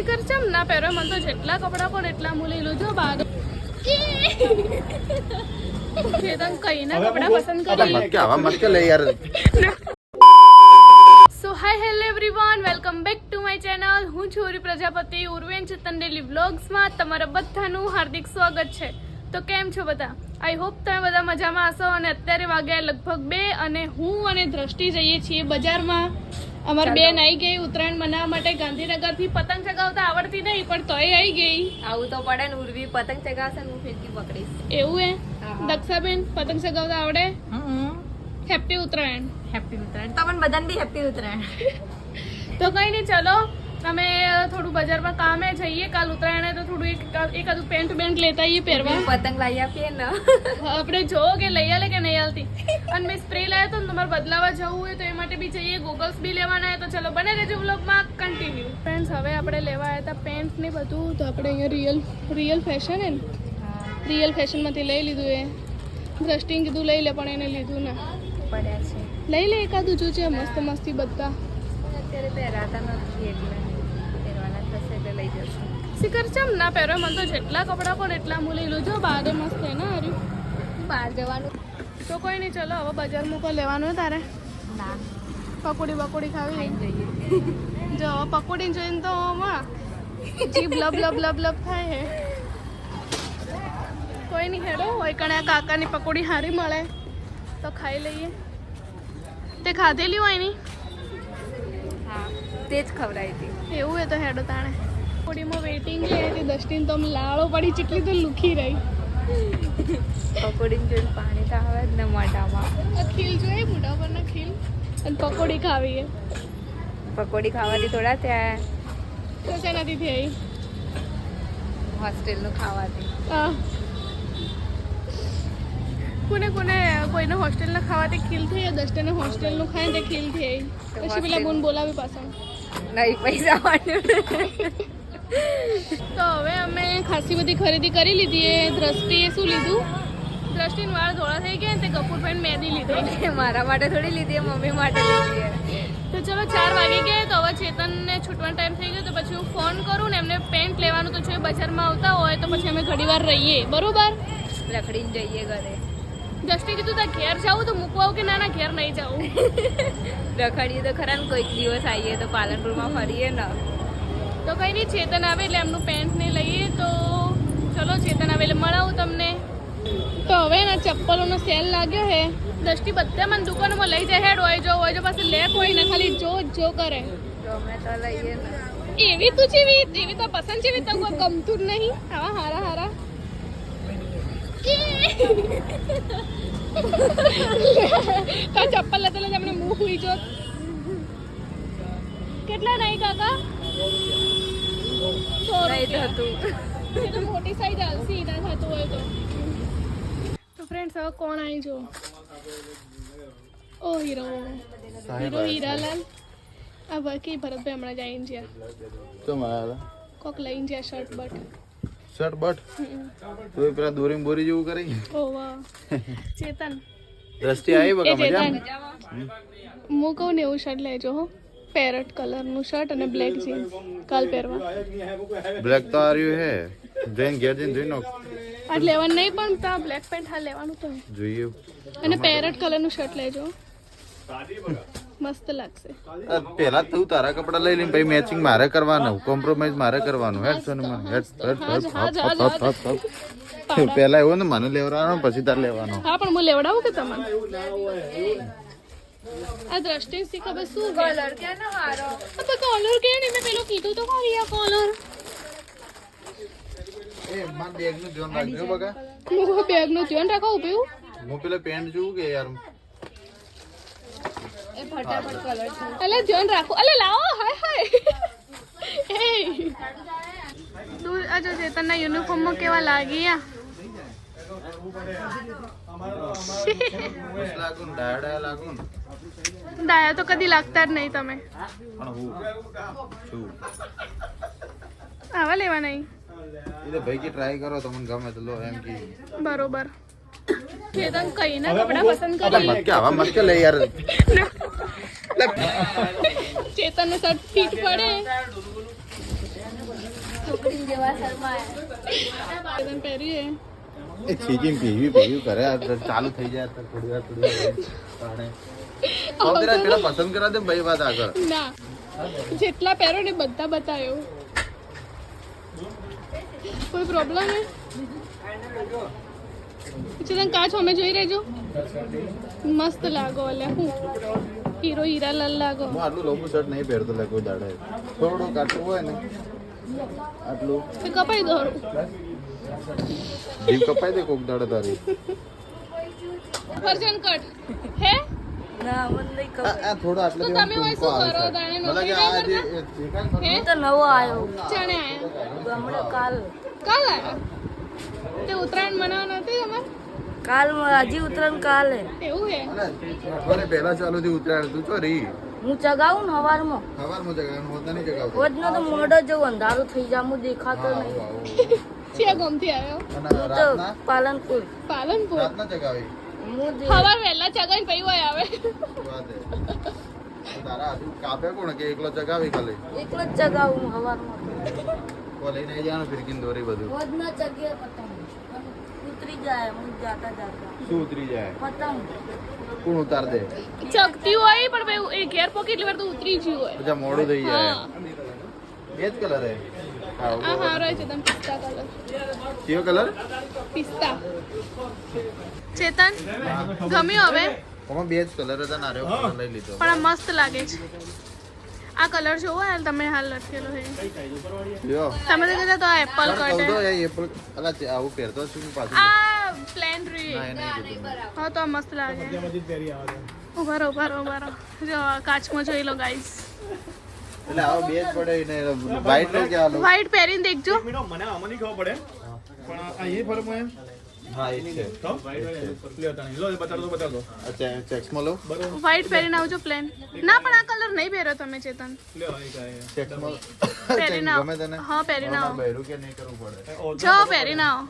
Sticker ચમ ના પહેરો મને તો જેટલા કપડાં પણ એટલા હું લઈ લઉં. છું બાર ચેતન કઈ ના કપડાં પસંદ કરી. મત કે આવા મત કે લે યાર. So hi hello everyone welcome back to my channel હું છું પ્રજાપતિ ઉર્વેન ચેતન ડેલી વ્લોગ્સમાં તમારા બધાનું હાર્દિક સ્વાગત છે. તો કેમ છો બધા? આઈ હોપ તમે બધા મજામાં હશો અને અત્યારે વાગ્યા લગભગ બે અને હું અને દ્રષ્ટિ જઈએ છીએ બજારમાં. અમારી બેન આવી ગઈ ઉત્તરાયણ મનાવવા માટે ગાંધીનગરથી પતંગ ચગાવતા આવડતી નહીં પણ તોય આવી ગઈ. આવું તો પડે ને ઉર્વી પતંગ ચગાવશે હું ફિરકી પકડીશ. એવું હે? દક્ષાબેન પતંગ ચગાવતા આવડે? હેપી ઉત્તરાયણ. હેપી ઉત્તરાયણ. તમને બધાને બી હેપી ઉત્તરાયણ. તો કઈ નહીં ચલો. અમે થોડું બજારમાં કામે જઈએ કાલ ઉત્તરાયણ તો થોડું એક એકાદું પેન્ટ બેન્ટ લેતા આવીએ પહેરવા. પતંગ લઈ આપીએ ને. આપણે જો કે લઈ આલે કે નહીં આલતી. અને મેં સ્પ્રે લાવ્યો તો તમારે બદલાવા જવું હોય તો એ માટે બી જઈએ ગોગલ્સ બી લેવાના તો ચલો બને રહેજો બ્લોગમાં કન્ટિન્યુ ફ્રેન્ડ્સ હવે આપણે લેવા આવ્યા હતા પેન્ટ ને બધું તો આપણે અહીંયા રિયલ રિયલ ફેશન હે ને? રિયલ ફેશનમાંથી લઈ લીધું એ. દ્રષ્ટિને કીધું લઈ લે પણ એને લીધું ના. પડ્યા છે. લઈ લે એકાદું જો છે મસ્ત મસ્તી બધા. અત્યારે પહેરાતા નથી એટલે. એટલે લઈ શિખર ચમ ના પહેરો મને તો જેટલા કપડાં પણ એટલા હું લઈ લઉં. જો બારે મસ્ત હે ને હાર્યું. બહાર જવાનું. તો કોઈ નહીં ચલો હવે બજાર મૂકો લેવાનું તારે? ના. પકોડી બકોડી ખાવી? જો પકોડી જોઈને તો જીભ લબ લબ લબ લબ થાય હે. કોઈ નહીં હેડો હોય કણે કાકાની પકોડી સારી મળે. તો ખાઈ લઈએ. તે ખાધેલી હોયની હા તે જ ખવડાવી હતી. એવું હોય તો હેડો તાણે. પકોડીમાં વેઇટિંગ લે તે દસ્ટિન તો લાળો પડી ચીટલી તો લુખી રહી. પકોડીને જોઈને પાણી તો આવે જ ને મોઢામાં. ખીલ જોઈએ મોઢા પરના ખીલ. અને પકોડી ખાવી હે પકોડી ખાવાથી થોડા ત્યાં તો શેનાથી થઈ હોસ્ટેલનું ખાવાથી. કોને કોને કોઈને હોસ્ટેલના ખાવાથી ખીલ થઈ દસ્તને હોસ્ટેલનું ખાય તે ખીલ થઈ. પછી પેલા બોન બોલાવી પાછા. નહીં પૈસા વાળું. તો હવે અમે ખાસી બધી ખરીદી કરી લીધી. એ દ્રષ્ટિએ શું લીધું? દ્રષ્ટિને વાળ ધોળા થઈ ગયા તે કપૂરભાઈ મહેંદી લીધી. મારા માટે થોડી લીધી મમ્મી માટે લીધી તો ચલો ચાર વાગી ગયા તો હવે ચેતનને છૂટવાનો ટાઈમ થઈ ગયો તો પછી હું ફોન કરું ને એમને પેન્ટ લેવાનું તો જો બજારમાં આવતા હોય તો પછી અમે ઘડી વાર રહીએ. બરોબર? રખડીને જઈએ ઘરે. દ્રષ્ટિ કીધું તા ઘેર જાવું તો મૂકવા આવું કે ના ના ઘેર નહીં જાવું રખડીએ તો ખરા ને કોઈક દિવસ આવીએ તો પાલનપુરમાં ફરીએ ને. તો કઈ નહીં ચેતન આવે એટલે એમનું પેન્ટ ને લઈએ તો ચલો ચેતન આવે એટલે મળાવું તમને. તો હવે એના ચપ્પલોનો સેલ લાગ્યો હે. દસથી બધા મને દુકાનોમાં લઈ જાય હેડ હોય જો હોય જો પાસે લેક હોય ને ખાલી જો જ જો કરે. એવી તું જેવી એવી તો પસંદ જેવી તો કોઈ ગમતું જ નહીં. આવા હારા હારા. તો ચપ્પલ લેતા લેતા આપણે મૂક હુઈ કેટલા નહીં કાકા? થતું. મોટી સાઈઝ આવશે ના થતું હોય તો. તો ફ્રેન્ડ્સ હવે કોણ આવી જો ઓ હીરો. હીરો હીરાલાલ. આ બાકી ભરતભાઈ હમણાં જ આવીને જ્યાં તો મારા. કોક લઈને જ્યાં શર્ટ બટ. Shirt but? તો પેલા દોરીમ બોરી જેવું કરી? ઓ વાહ. ચેતન. દ્રષ્ટિ આવી બકા મજા હું કહું ને એવું શર્ટ લેજો હો. પેરટ કલરનું શર્ટ અને બ્લેક જીન્સ કાલ પહેરવા. બ્લેક તો આર્યું હે. ધેન ઘેર જઈને જોઈ નો આજ લેવાનું નહીં પણ તા બ્લેક પેન્ટ હા લેવાનું તો. જોઈએ. અને પેરટ કલરનું શર્ટ લેજો. મસ્ત લાગશે. પેલા તું તારા કપડા લઈ લઈને ભાઈ મેચિંગ મારે કરવાનું કોમ્પ્રોમાઇઝ મારે કરવાનું. હેડ સોનું મને હેડ હેડ. પેલા એવું ને મને લેવડાવવાનું પછી તારે લેવાનું. હા પણ હું લેવડાવું કે તમને? આ દ્રષ્ટિ થી ખબર શું છે કલર ક્યાં ના મારો આ તો કોલર કે ને મેં પેલો કીધું તો ખરી આ કોલર એ માર બેગનું ધ્યાન રાખજો બકા હું બેગનું ધ્યાન રાખો ઊભી હું પેલા પેન્ટ જોઉં કે યાર એ ફટાફટ કલર છે અલે ધ્યાન રાખો અલે લાવો હાય હાય એ તું આ જો ચેતનના યુનિફોર્મમાં કેવા લાગી આ મસ્ત લાગુ ને ડાયા તો કદી લાગતા જ નહીં તમે. પણ હું આવા લેવા નહીં. એ તો ભાઈ કે ટ્રાય કરો તમને ગમે તો લો એમ કે. બરોબર. ચેતન કઈ ના કપડા પસંદ કરી મત કે આવા મત કે લે યાર. ચેતનનું શર્ટ ફિટ પડે. છોકરી જેવા પહેરીએ. એ કરે ચાલુ થઈ જાય થોડી વાર થોડી વાર તાણે. પેલા પેલા પસંદ કરા દે ભાઈ વાત આગળ. ના. જેટલા પહેરો ને બધા બતાવ્યો કોઈ પ્રોબ્લેમ હે? ચેતન કાચ અમે જોઈ રહેજો. મસ્ત લાગો અલે હું? હીરો હીરાલાલ લાગો. હું આટલું લોબુ શર્ટ નહીં પહેરતો લે કોઈ દાડે. થોડું કાટલું હોય ને આટલું. તો કપાઈ દો જીવ કપાઈ દે કોક દાડે તારી. ફરજન કટ. હે? આ ખબર. થોડો આટલે તો તમે હોય શું કરો? કે નોકરી જે કાંઈ હે તો નવો આવ્યો ચણે. આવ્યો હમણાં કાલ. કાલ આવ્યો? તે ઉત્તરાયણ મનાવવા હતી અમાર? કાલ હજી ઉતરણ કાલે. એવું હે? અઠવાડિયે પહેલા ચાલુ થી ઉતરાયણ તું ચોરી હું ચગાવું ને સવારમાં સવારમાં ચગાવું હોતા નહીં જગાવતો રોજનો તો મોડો જવું અંધારું થઈ જાય હું દેખાતો નહીં. છે ગમથી આવ્યો? હું તો પાલનપુર. પાલનપુર? રાતના જગાવી હું વહેલા ચગાઈ પઈ હોય આવે. તારા હાથું કાપે કોણ કે એકલો ચગાવી ખાલી? એકલો જ ચગાવું હવારમાં. લઈને આવી જવાનું ફિરકીને દોરી બધું. રોજનો ચગીએ પતંગ. ઉતરી જાય હું જાતા જાતા. શું ઉતરી જાય? પતંગ. કોણ ઉતાર દે? ચગતી હોય પણ ભાઈ એ ઘેર પોકેટ લેવર તો ઉતરી ગયું હોય. પછી મોડું થઈ જાય. હા. એ જ કલર હે. આ. હારો છે તમે પિસ્તા કલર કયો કલર પિસ્તા. ચેતન ગમ્યું હવે? આમાં બે જ કલર હતા નારે લઈ લીધો. પણ આ મસ્ત લાગે છે. આ કલર જોવો હાલ તમે હાલ લખેલો હે. તમે તો કહેતા તો આ એપલ કહું તો કટ એ એપ્રિલ અલા આવું પહેરતો છું પાછું. આ પ્લેન રી હા તો આ મસ્ત લાગે. ઊભા રહો ઊભા રહો ઊભા રહો. જો કાચમાં જોઈ લો ગાઈસ એટલે આવો બે જ પડે ને વ્હાઈટ લો કે આલો વ્હાઈટ પહેરીને દેખજો. મિનિટ મને આમાં નહીં ખબર પડે. પણ આ એ ફરક એમ? હા એ જ છે. તો? લ્યો તને. લો બતાડ દો બતાડ. દો અચ્છા ચેક્સમાં લો. બરોબર. વ્હાઈટ પહેરીને આવજો પ્લેન ના પણ આ કલર નહીં પહેર્યો તમે ચેતન. લ્યો એક આ એ. ચેક્સમાં પહેરીને ગમે તને. આવો હા પહેરીને આવો. બહેરું કે નહીં કરવું પડે? ઓ, જો પહેરીને આવો.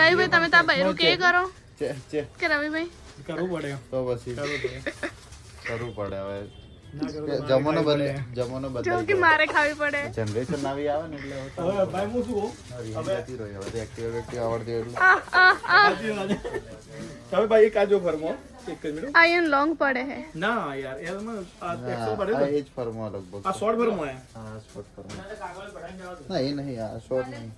રવિભાઈ તમે તો આ બૈરું કે કરો? ચે ચે. કે રવિભાઈ? કરવું પડે. તો પછી કરવું પડે. કરવું પડે હવે. ના કરવું જમવાનો બદલે જો કે મારે ખાવી પડે. જનરેશન આવી આવે ને એટલે હવે હવે ભાઈ હું શું કહું? નવી જતી રહી હવે એક્ટિવ એક્ટિવ આવડતી છે. હવે ભાઈ એક આજો ફરમો. એક જ મિનિટ. આ એન લોંગ પડે હે. ના યાર એમાં આ ટેક્સો પડે આ એજ ફરમો લગભગ. આ શોર્ટ ફરમો હે. હા શોર્ટ ફરમો. ના એ નહીં આ શોર્ટ નહીં.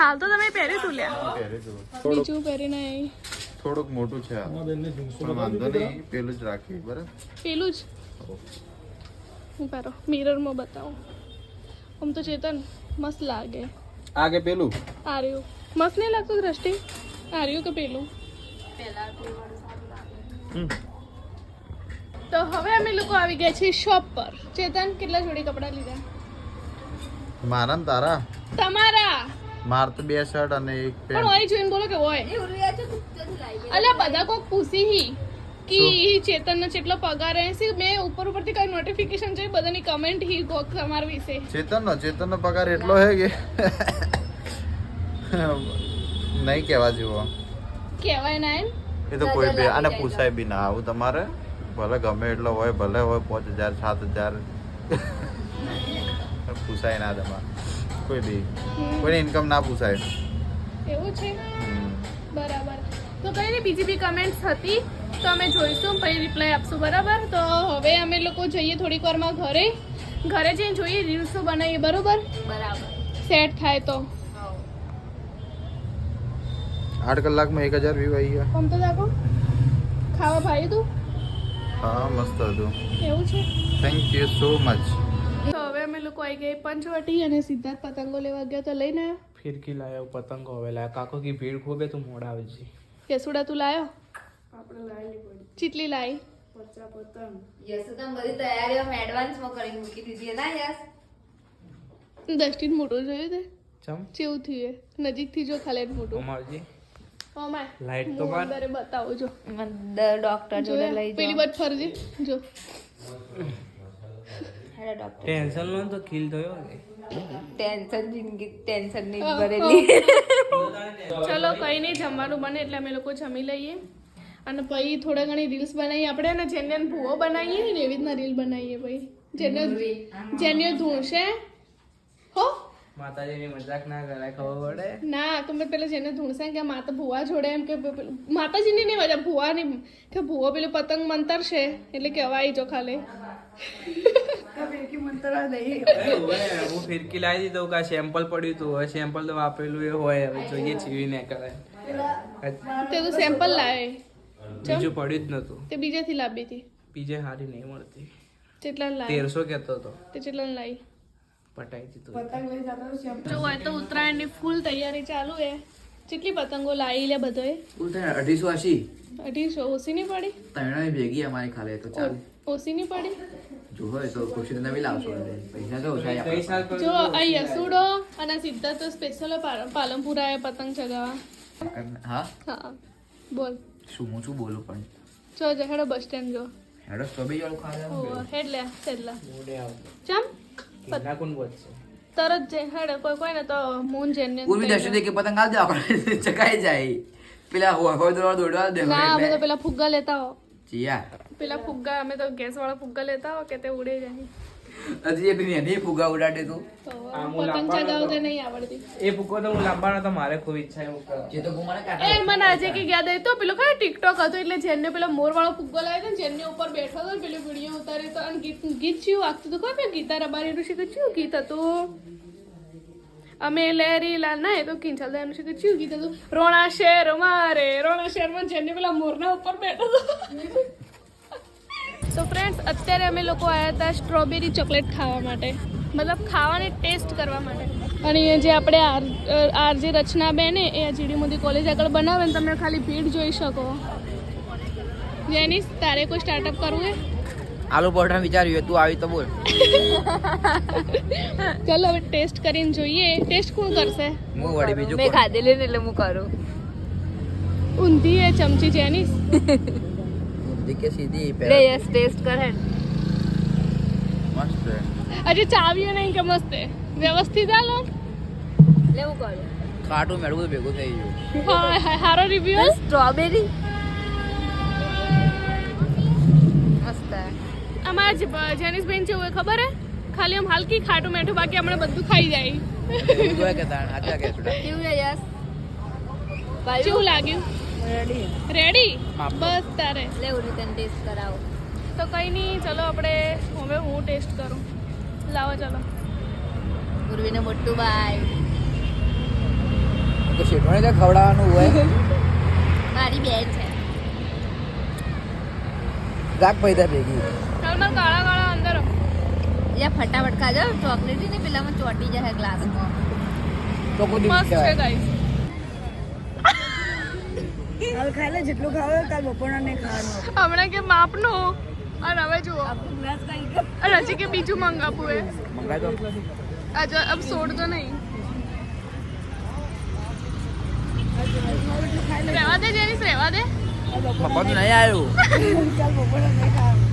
હાલ તો તમે પહેરે તું લ્યા? પહેરી તું થોડુંક બીજું પહેરીને નહીં. થોડુંક મોટું છે આ. પણ વાંધો નહીં પેલું જ રાખી બરાબર? પેલું જ? હું પહેરો મિરરમાં બતાવું. આમ તો ચેતન મસ્ત લાગે. આ કે પેલું? આ રહ્યું. મસ્ત નહીં લાગતું દ્રષ્ટિ? આ રહ્યું કે પેલું? તો હવે અમે લોકો આવી ગયા છીએ શોપ પર. ચેતન કેટલા જોડી કપડાં લીધા? મારા ને તારા? તમારા? માર તો બે શર્ટ અને એક પણ પેન્ટ હોય જોઈને બોલો કે હોય અલ્યા બધા કોક પૂછી હી. કે ચેતન નો કેટલો પગાર રહેશે મેં ઉપર ઉપરથી કઈ નોટિફિકેશન જોઈ બધાની કમેન્ટ હી ગોક તમારા વિશે. ચેતન નો ચેતન નો પગાર એટલો હે કે નહીં કહેવા જેવો. કહેવાય ના એમ. એ તો કોઈ બી અને પૂછાય બી ના આવું તમારે. ભલે ગમે એટલો હોય ભલે હોય પાંચ હજાર સાત હજાર. પૂછાય ના તમારે. કોઈ બી. કોઈ કોઈની ઇન્કમ ના પૂછાય. એવું છે? બરાબર. તો કઈ બીજી બી કમેન્ટ્સ હતી. તો અમે જોઈશું પછી રિપ્લાય આપશું બરાબર? તો હવે અમે લોકો જઈએ થોડીક વારમાં ઘરે. ઘરે જઈને જોઈએ રીલ્સો બનાવીએ બરોબર? બરાબર. સેટ થાય તો. આઠ કલાકમાં એક હજાર વ્યૂ આવી ગયા. આમ તો લાગો ખાવા ભાઈ તું હા મસ્ત હતું. એવું છે? થેન્ક યુ સો મચ તો હવે અમે લોકો આવી ગયા પંચવટી અને સિદ્ધાર્થ પતંગો લેવા ગયા તો લઈને ફિરકી લાયો પતંગો હવે લાયા. કાકો કી ભીડ ખોબે તું મોડા આવી આવજી. કેસુડા તું લાયો? આપણે લાવેલી પડી ચીટલી લાવી પરચા પતંગ. યસ તો બધી તૈયારીઓ એડવાન્સમાં કરી મૂકી દીધી. ના યસ? દસ્ટિન મોટો જોયો તે. ચમ? ચેવું થયું નજીકથી જો ખાલે મોટો. અમારજી. ઓમાય લાઈટ તો જો. ડોક્ટર જોડે લઈ જો. ટેન્શન જિંદગી ટેન્શનની ભરેલી. ચલો કઈ નહીં જમવાનું બને એટલે અમે લોકો જમી લઈએ. અને પછી થોડા ઘણી રીલ્સ બનાવીએ આપણે અને જેને ભૂવો બનાવીએ ને એવી રીતના રીલ બનાવીએ પછી. જેને જેને ધૂણશે હો? માતાજીની મજાક ના કરાય ખબર પડે? ના તમે પેલા જેને ધૂણશે કે માતા ભુવા જોડે એમ કે માતાજીની નહીં મજા ભુવાની કે ભુવા પેલું પતંગ મંતરશે એટલે કહેવાય જો ખાલી. હું ફિરકી લાવી દીધો કે સેમ્પલ પડ્યું હતું હવે સેમ્પલ તો વાપરેલું એ હોય હવે જોઈએ ચીવી ને કરે તે તો સેમ્પલ લાવે. બીજું પડ્યું જ નતું. તે બીજેથી લાવી હતી. બીજે હારી નહીં મળતી. કેટલા લાવી તેરસો કેતો હતો. તે કેટલા લાવી પટાઈ દીધું જો હોય તો ઉત્તરાયણની ફૂલ તૈયારી ચાલુ છે કેટલી પતંગો લાવી લે બધોએ? અઢીસો આશી. અઢીસો. ઓછી નહીં પડી? ત્રણે ભેગી અમારી ખાલે તો ચાલ. ઓછી નહીં પડી? જો હોય તો ખુશી નવી લાવશો. પૈસા તો ઓછા જો આ યસુડો અને સિદ્ધાર્થ તો સ્પેશિયલ પાલનપુર આયા પતંગ ચગાવવા હા? હા. બોલ. શું હું શું બોલું પણ? જો હેડો બસ સ્ટેન્ડ જો. હેડો સ્ટ્રોબેરી વાળું ખાવા ઓ હેડ લે સેડલા મોડે આવતો ચમ કિન્ના કોણ વધશે? તરત જે હેડે કોઈ કોઈ ને તો મૂન જેને પૂર્વી દર્શન કે પતંગ આલ દે આપણે. ચકાઈ જાય. પેલા હોય હોય દોડવા દોડવા દે ના અમે તો પેલા ફુગ્ગા લેતા હો જીયા. પેલા ફુગ્ગા અમે તો ગેસ વાળા ફુગ્ગા લેતા હો કે તે ઉડે જાય. હજી એક એની ફુગા ઉડાડે તું. તો આ હું પતંગ લાંબા ચગાવતે નહીં આવડતી. એ તો હું લાવવાનો તો મારે ખૂબ ઈચ્છા એવું તો એ મને આજે કે યાદ આવ્યું તો પેલો કયો ટિકટોક હતો એટલે જેને પેલો મોર વાળો ફુગ્ગો લાવ્યો હતો ને ઉપર બેઠો હતો ને પેલી વીડિયો ઉતારી તો અને ગીત ગીત ચિયું વાગતું હતું ખબર ગીતા રબારીનું છે કે ચિયું ગીત હતું? અમે લેરી લાના એ તો કિંચલ દાનું છે કે ચિયું ગીત હતું? રોણા શેર મારે રોણા શેરમાં જેને પેલા મોરના ઉપર બેઠો હતો. તો ફ્રેન્ડ્સ અત્યારે અમે લોકો આવ્યા હતા સ્ટ્રોબેરી ચોકલેટ ખાવા માટે. મતલબ ખાવાની ટેસ્ટ કરવા માટે. અને એ જે આપણે આર આર જે રચના બેન એ આ જીડી મોદી કોલેજ આગળ બનાવે ને તમે ખાલી ભીડ જોઈ શકો. જેની તારે કોઈ સ્ટાર્ટઅપ કરવું હે? આલુ પરોઠા વિચાર્યું તું આવી તો બોલ. ચલો હવે ટેસ્ટ કરીને જોઈએ. ટેસ્ટ કોણ કરશે? હું વળી બીજું મેં? ખાધેલી ને એટલે હું કરું. ઊંધી એ ચમચી જેની ઊંધી કે સીધી લે યસ ટેસ્ટ કરે મસ્ત હજી ચાવીઓ નહીં કે મસ્ત હે. વ્યવસ્થિત આલો લે હું કરું ખાટું મેળવું ભેગું થઈ ગયું હા હા, હારો રિવ્યુ સ્ટ્રોબેરી મસ્ત અમારા જે જેનિસ બેન છે એવું ખબર હે ખાલી આમ હલકી ખાટું મેઠું બાકી હમણાં બધું ખાઈ જાય કેવું યસ કેવું લાગ્યું રેડી રેડી બસ તારે. લે હું રીતે ટેસ્ટ કરાવો. તો કંઈ નહીં ચલો આપણે હવે હું ટેસ્ટ કરું. લાવો ચલો. પૂર્વીને મોટું ભાઈ. તો શેઠવાને તો ખવડાવવાનું હોય. મારી બેન છે. રાખ પૈદા ભેગી. ચાલ મારે કાળા કાળા અંદર. યા ફટાફટ ખાજો. ચોકલેટી ને પેલામાં ચોટી જાય ગ્લાસમાં તો કોઈ મસ્ત છે ગાઈસ હાલ ખાઈ લે જેટલું ખાવે કાલ બપોરના ને ખાવાનું. હમણાં કે માપનું. અને હવે જુઓ. હજી કે બીજું મંગાવું એ મંગાઈ દો. આજે અબ છોડ તો નહીં. રહેવા દે જેનિસ રહેવા દે. પપ્પા તો નહીં આવ્યું. કાલ બપોરના નહીં ખાવાનું.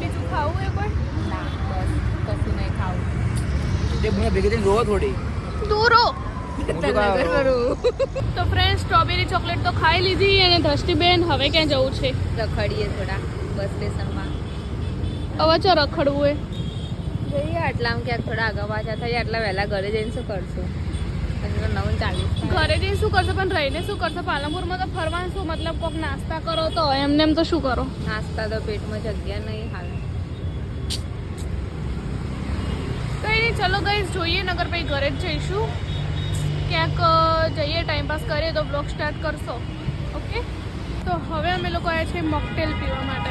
બીજું ખાવું એ પણ ના બસ કશું નહીં ખાવું. તે મને ભેગી થઈને રોવો થોડી. દૂરો. હું શું કહું? તો ફ્રેન્ડ સ્ટ્રોબેરી ચોકલેટ તો ખાઈ લીધી અને દ્રષ્ટિબેન હવે ક્યાં જવું છે? રખડીએ થોડા બસ સ્ટેશનમાં હવે ચો રખડવું એ? જઈએ આટલા ક્યાંક થોડા આગળ પાછા થઈ આટલા વહેલા ઘરે જઈને શું કરશું? ઘરે જઈને શું કરશો? પણ રહીને શું કરશો? પાલનપુરમાં તો ફરવાનું શું? મતલબ કોક નાસ્તા કરો તો એમને એમ તો શું કરો? નાસ્તા તો પેટમાં જગ્યા નહીં હાલ. કંઈ નહીં ચલો ગઈ જોઈએ નગર પછી ઘરે જ જઈશું. ક્યાંક જઈએ ટાઈમપાસ કરીએ તો બ્લોગ સ્ટાર્ટ કરશો. ઓકે તો હવે અમે લોકો આવ્યા છે મોકટેલ પીવા માટે.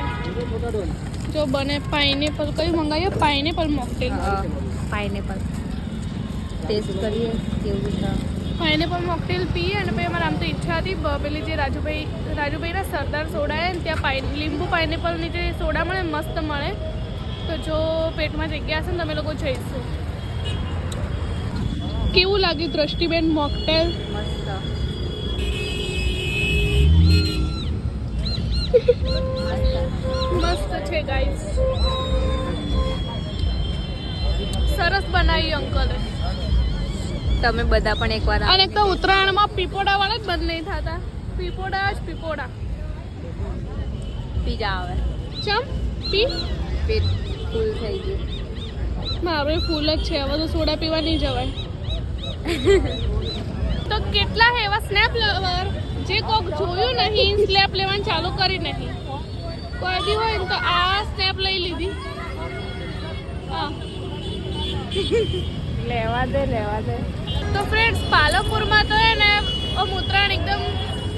જો બને પાઇનેપલ કયું મંગાવીએ પાઇનેપલ મોકટેલ પાઇનેપલ ટેસ્ટ કરીએ કેવું છે? પાઇનેપલ મોકટેલ પીએ અને પછી અમારે આમ તો ઈચ્છા હતી પેલી જે રાજુભાઈ રાજુભાઈના સરદાર સોડા એ ત્યાં પાઇન લીંબુ પાઇનેપલની જે સોડા મળે મસ્ત મળે. તો જો પેટમાં જગ્યા હશે ને તમે લોકો જઈશું. કેવું લાગ્યું દ્રષ્ટિબેન મોકટેલ? મસ્ત. મસ્ત છે ગાઈસ સરસ બનાવી અંકલે તમે બધા પણ એકવાર અને એક તો ઉત્તરાયણમાં પીપોડા વાળા જ બંધ નહીં થતા. પીપોડા જ પીપોડા. પીજા આવે. ચમ? પી? પેટ ફૂલ થઈ ગયું. મારું ફૂલ જ છે હવે તો સોડા પીવા નહીં જવાય. તો કેટલા એવા સ્નેપ લવર જે કોક જોયું નહીં સ્નેપ લેવાનું ચાલુ કરી નહીં. કોઈ બી હોય તો આ સ્નેપ લઈ લીધી. લેવા દે લેવા દે. તો ફ્રેન્ડ્સ પાલનપુરમાં તો એને ઉત્તરાયણ એકદમ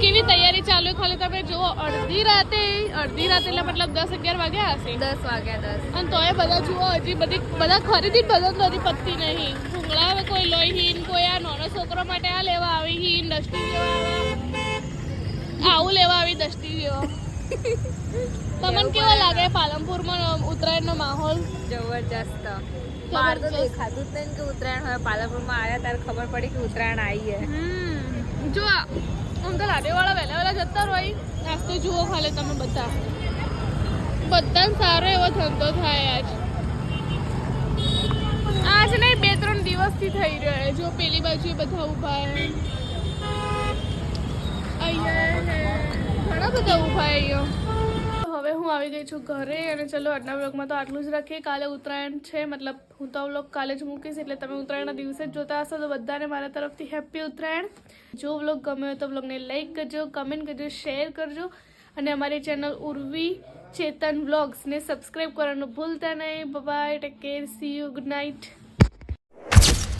કેવી તૈયારી ચાલુ ખાલી તમે જુઓ અડધી રાતે અડધી રાતે એટલે મતલબ દસ અગિયાર વાગ્યા હશે. દસ વાગ્યા દસ. અને તોય બધા જુઓ હજી બધી બધા ખરીદી બધા નથી પતતી નહીં. ભૂંગળા હવે કોઈ લોહી હીન કોઈ આ નાનો છોકરો માટે આ લેવા આવી હીન દસ્તી જેવા આવું. લેવા આવી દસ્તી જેવો તમને કેવો લાગે પાલનપુરમાં ઉત્તરાયણનો માહોલ? જબરજસ્ત. બહાર તો દેખાતું જ નહીં કે ઉત્તરાયણ હવે પાલનપુરમાં આવ્યા ત્યારે ખબર પડી કે ઉત્તરાયણ આવી હે. જો આમ તો લાડેવાળા વહેલા વહેલા જતા હોય. નાસ્તો જુઓ ખાલી તમે બધા. બધાને સારો એવો ધંધો થાય આજ. આજ નહીં દિવસથી થઈ રહ્યો છે. જો પેલી બાજુ બધા ઊભા હે. ઘણા બધા ઊભા અહીંયા. હવે હું આવી ગઈ છું ઘરે અને ચલો આજના વ્લોગમાં તો આટલું જ રાખીએ. કાલે ઉત્તરાયણ છે, મતલબ હું તો વ્લોગ કાલે જ મૂકીશ, એટલે તમે ઉત્તરાયણના દિવસે જ જોતા હશો, તો બધાને મારા તરફથી હેપી ઉત્તરાયણ. જો વ્લોગ ગમ્યો હોય તો વ્લોગને લાઈક કરજો કમેન્ટ કરજો શેર કરજો. અને અમારી ચેનલ ઉર્વી ચેતન વ્લોગ્સને સબસ્ક્રાઈબ કરવાનું ભૂલતા નહીં. Bye take care see you good night you